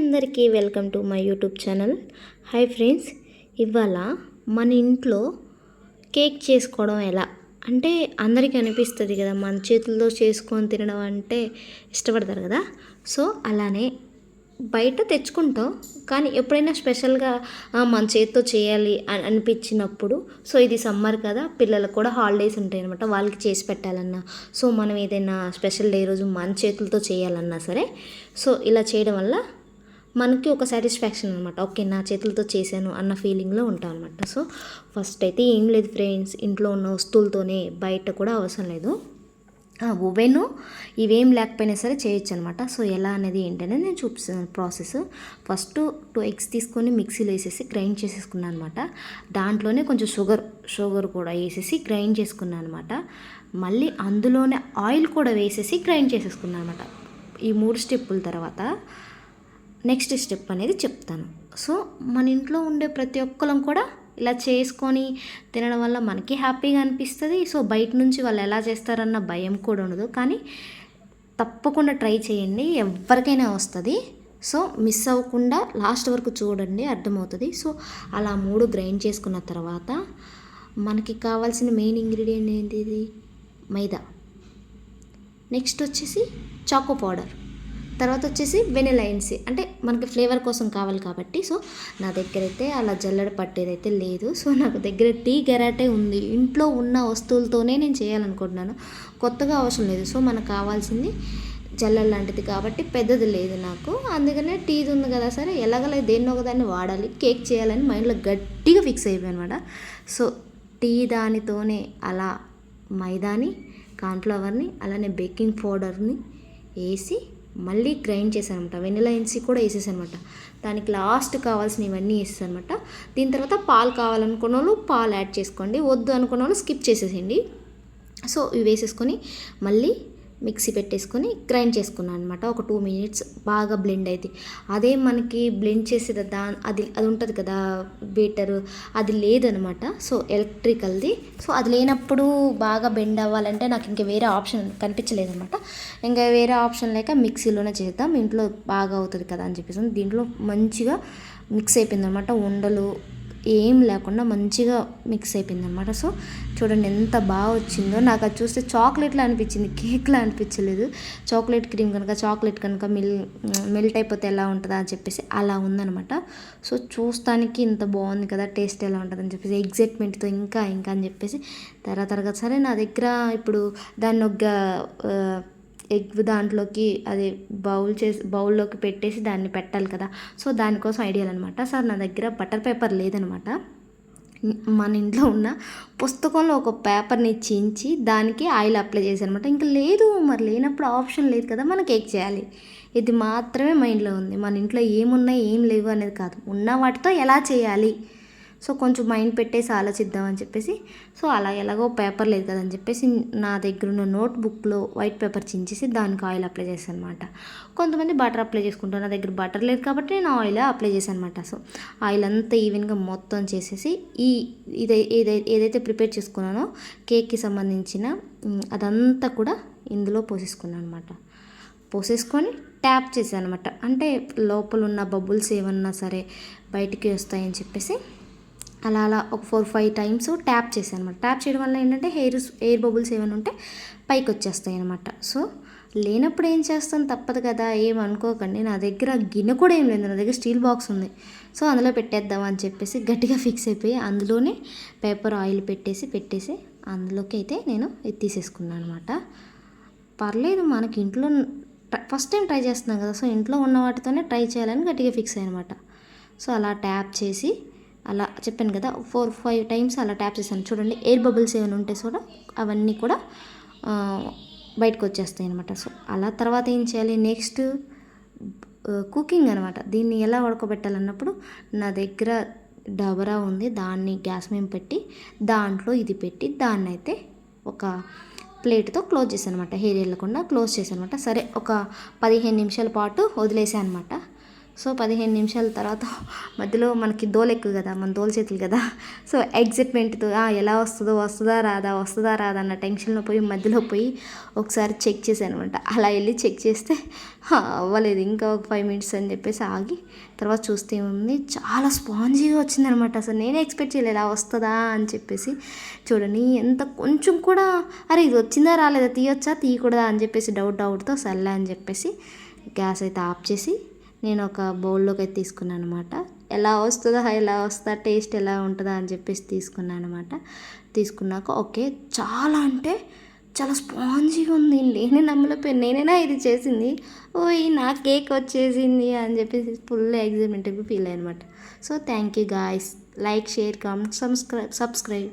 అందరికీ welcome to my YouTube channel. Hi friends ఇవాళ మన ఇంట్లో కేక్ చేసుకోవడం ఎలా? అంటే అందరికీ అనిపిస్తుంది కదా మన చేతులతో చేసుకొని తినడం అంటే ఇష్టపడతారు కదా. సో అలానే బయట తెచ్చుకుంటాం కానీ ఎప్పుడైనా స్పెషల్గా మన చేతితో చేయాలి అని అనిపించినప్పుడు సో ఇది సమ్మర్ కదా పిల్లలకు కూడా హాలిడేస్ ఉంటాయి అనమాట వాళ్ళకి చేసి పెట్టాలన్నా. సో మనం ఏదైనా స్పెషల్ డే రోజు మన చేతులతో చేయాలన్నా సరే సో ఇలా చేయడం వల్ల మనకి ఒక సాటిస్ఫాక్షన్ అనమాట ఓకే నా చేతులతో చేశాను అన్న ఫీలింగ్లో ఉంటాం అనమాట సో ఫస్ట్ అయితే ఏం లేదు ఫ్రెండ్స్ ఇంట్లో ఉన్న వస్తువులతోనే బయట కూడా అవసరం లేదు. ఓవెన్ ఇవేం లేకపోయినా సరే చేయొచ్చు అనమాట సో ఎలా అనేది ఏంటనేది నేను చూపిస్తాను ప్రాసెస్ ఫస్ట్ టూ ఎగ్స్ తీసుకొని మిక్సీలో వేసేసి గ్రైండ్ చేసేసుకున్నాను అనమాట దాంట్లోనే కొంచెం షుగర్ షుగర్ కూడా వేసేసి గ్రైండ్ చేసుకున్నాను అనమాట మళ్ళీ అందులోనే ఆయిల్ కూడా వేసేసి గ్రైండ్ చేసేసుకున్నాను అనమాట ఈ మూడు స్టెప్పుల తర్వాత. నెక్స్ట్ స్టెప్ అనేది చెప్తాను. సో మన ఇంట్లో ఉండే ప్రతి ఒక్కరం కూడా ఇలా చేసుకొని తినడం వల్ల మనకి హ్యాపీగా అనిపిస్తుంది. సో బయట నుంచి వాళ్ళు ఎలా చేస్తారన్న భయం కూడా ఉండదు. కానీ తప్పకుండా ట్రై చేయండి. ఎవరికైనా వస్తుంది. సో మిస్ అవ్వకుండా లాస్ట్ వరకు చూడండి అర్థమవుతుంది. సో అలా మూడు గ్రైండ్ చేసుకున్న తర్వాత మనకి కావాల్సిన మెయిన్ ఇంగ్రీడియంట్ ఏంటిది? మైదా. నెక్స్ట్ వచ్చేసి చాకో పౌడర్. తర్వాత వచ్చేసి వెనిలా ఎన్సీ అంటే మనకి ఫ్లేవర్ కోసం కావాలి కాబట్టి. సో నా దగ్గర అయితే అలా జల్లడ పట్టేదైతే లేదు. సో నాకు దగ్గర టీ గెరాటే ఉంది. ఇంట్లో ఉన్న వస్తువులతోనే నేను చేయాలనుకుంటున్నాను. కొత్తగా అవసరం లేదు. సో మనకు కావాల్సింది జల్లెడ లాంటిది కాబట్టి పెద్దది లేదు నాకు. అందుకనే టీది ఉంది కదా సరే ఎలాగలే దేన్నో ఒకదాన్ని వాడాలి. కేక్ చేయాలని మైండ్లో గట్టిగా ఫిక్స్ అయిపోయాను అనమాట సో టీ దానితోనే అలా మైదాని కాన్ఫ్లవర్ని అలానే బేకింగ్ పౌడర్ని వేసి మళ్ళీ గ్రైండ్ చేశాను అనమాట వెనిలా ఎన్సీ కూడా వేసేసాను అనమాట దానికి లాస్ట్ కావాల్సిన ఇవన్నీ వేసేసాను అనమాట దీని తర్వాత పాలు కావాలనుకున్న వాళ్ళు పాలు యాడ్ చేసుకోండి. వద్దు అనుకున్న వాళ్ళు స్కిప్ చేసేసేయండి. సో ఇవి వేసేసుకొని మళ్ళీ మిక్సీ పెట్టేసుకొని గ్రైండ్ చేసుకున్నాను అనమాట ఒక టూ మినిట్స్ బాగా బ్లెండ్ అయితే అదే మనకి బ్లెండ్ చేసేది దా అది అది ఉంటుంది కదా బీటర్ అది లేదనమాట సో ఎలక్ట్రికల్ది. సో అది లేనప్పుడు బాగా బెండ్ అవ్వాలంటే నాకు ఇంకా వేరే ఆప్షన్ కనిపించలేదనమాట ఇంకా వేరే ఆప్షన్ లేక మిక్సీలోనే చేద్దాం. ఇంట్లో బాగా అవుతుంది కదా అని చెప్పేసి. దీంట్లో మంచిగా మిక్స్ అయిపోయింది అనమాట ఉండలు ఏం లేకుండా మంచిగా మిక్స్ అయిపోయింది అనమాట సో చూడండి ఎంత బాగా వచ్చిందో. నాకు అది చూస్తే చాక్లెట్లా అనిపించింది. కేక్లా అనిపించలేదు. చాక్లెట్ క్రీమ్ కనుక చాక్లెట్ కనుక మిల్ మెల్ట్ అయిపోతే ఎలా ఉంటుందా అని చెప్పేసి అలా ఉందనమాట సో చూస్తానికి ఇంత బాగుంది కదా టేస్ట్ ఎలా ఉంటుందని చెప్పేసి ఎగ్జైట్మెంట్తో ఇంకా ఇంకా అని చెప్పేసి తర్వాత తర్వాత సరే నా దగ్గర ఇప్పుడు దాన్ని ఒక ఎగ్ దాంట్లోకి అది బౌల్ చేసి బౌల్లోకి పెట్టేసి దాన్ని పెట్టాలి కదా. సో దానికోసం ఐడియాలు అనమాట సార్ నా దగ్గర బటర్ పేపర్ లేదనమాట మన ఇంట్లో ఉన్న పుస్తకంలో ఒక పేపర్ని చించి దానికి ఆయిల్ అప్లై చేశాను అనమాట ఇంకా లేదు మరి లేనప్పుడు ఆప్షన్ లేదు కదా మనం కేక్ చేయాలి. ఇది మాత్రమే మైండ్లో ఉంది. మన ఇంట్లో ఏమున్నాయి ఏం లేవు అనేది కాదు. ఉన్న వాటితో ఎలా చేయాలి? సో కొంచెం మైండ్ పెట్టేసి ఆలోచిద్దామని చెప్పేసి. సో అలా ఎలాగో పేపర్ లేదు కదని చెప్పేసి నా దగ్గర ఉన్న నోట్ బుక్లో వైట్ పేపర్ చించేసి దానికి ఆయిల్ అప్లై చేశాను అనమాట కొంతమంది బటర్ అప్లై చేసుకుంటారు. నా దగ్గర బటర్ లేదు కాబట్టి నేను ఆయిల్ అప్లై చేశాను అనమాట సో ఆయిల్ అంతా ఈవెన్గా మొత్తం చేసేసి ఈ ఇదే ఏదైతే ఏదైతే ప్రిపేర్ చేసుకున్నానో కేక్కి సంబంధించిన అదంతా కూడా ఇందులో పోసేసుకున్నాను అనమాట పోసేసుకొని ట్యాప్ చేశాను అనమాట అంటే లోపల ఉన్న బబుల్స్ ఏమన్నా సరే బయటికి వస్తాయని చెప్పేసి అలా అలా ఒక ఫోర్ ఫైవ్ టైమ్స్ ట్యాప్ చేశాను అనమాట ట్యాప్ చేయడం వల్ల ఏంటంటే హెయిర్ ఎయిర్ బబుల్స్ ఏమైనా ఉంటే పైకి వచ్చేస్తాయి అనమాట సో లేనప్పుడు ఏం చేస్తాను తప్పదు కదా ఏం అనుకోకండి. నా దగ్గర గిన్నె కూడా ఏం లేదు. నా దగ్గర స్టీల్ బాక్స్ ఉంది. సో అందులో పెట్టేద్దాం అని చెప్పేసి గట్టిగా ఫిక్స్ అయిపోయి అందులోనే పేపర్ ఆయిల్ పెట్టేసి పెట్టేసి అందులోకి అయితే నేను తీసేసుకున్నాను అనమాట పర్లేదు మనకి ఇంట్లో ఫస్ట్ టైం ట్రై చేస్తున్నాం కదా. సో ఇంట్లో ఉన్న వాటితోనే ట్రై చేయాలని గట్టిగా ఫిక్స్ అయ్యనమాట సో అలా ట్యాప్ చేసి అలా చెప్పాను కదా ఫోర్ ఫైవ్ టైమ్స్ అలా ట్యాప్ చేశాను. చూడండి ఎయిర్ బబుల్స్ ఏమైనా ఉంటే కూడా అవన్నీ కూడా బయటకు వచ్చేస్తాయి అనమాట సో అలా తర్వాత ఏం చేయాలి? నెక్స్ట్ కుకింగ్ అనమాట దీన్ని ఎలా ఉడకబెట్టాలన్నప్పుడు నా దగ్గర డబరా ఉంది. దాన్ని గ్యాస్ మేము పెట్టి దాంట్లో ఇది పెట్టి దాన్ని అయితే ఒక ప్లేట్తో క్లోజ్ చేశాను అనమాట హెయిర్ వెళ్ళకుండా క్లోజ్ చేశాను అనమాట సరే ఒక పదిహేను నిమిషాల పాటు వదిలేసాను అనమాట సో పదిహేను నిమిషాల తర్వాత మధ్యలో మనకి దోలు ఎక్కువ కదా మన దోలు చేతులు కదా. సో ఎగ్జైట్మెంట్తో ఎలా వస్తుందో వస్తుందా రాదా వస్తుందా రాదా అన్న టెన్షన్లో పోయి మధ్యలో పోయి ఒకసారి చెక్ చేశాను అనమాట అలా వెళ్ళి చెక్ చేస్తే అవ్వలేదు ఇంకా ఒక ఫైవ్ మినిట్స్ అని చెప్పేసి ఆగి తర్వాత చూస్తే ఉంది చాలా స్పాంజీగా వచ్చిందనమాట. అసలు నేనే ఎక్స్పెక్ట్ చేయలేదు ఇలా వస్తుందా అని చెప్పేసి. చూడండి ఎంత కొంచెం కూడా అరే ఇది వచ్చిందా రాలేదా తీయొచ్చా తీయకూడదా అని చెప్పేసి డౌట్ డౌట్తో సర్లే అని చెప్పేసి గ్యాస్ అయితే ఆఫ్ చేసి నేను ఒక బౌల్లోకి అయితే తీసుకున్నాను అనమాట ఎలా వస్తుందా ఎలా వస్తుందా టేస్ట్ ఎలా ఉంటుందా అని చెప్పేసి తీసుకున్నాను అనమాట తీసుకున్నాక ఓకే చాలా అంటే చాలా స్పాంజీగా ఉంది. నేనే నమ్మలేకపోయాను. నేనేనా ఇది చేసింది? ఓ ఈ నా కేక్ వచ్చేసింది అని చెప్పేసి full excitement feel అయ్యనమాట. So thank you guys. Like share comment subscribe subscribe.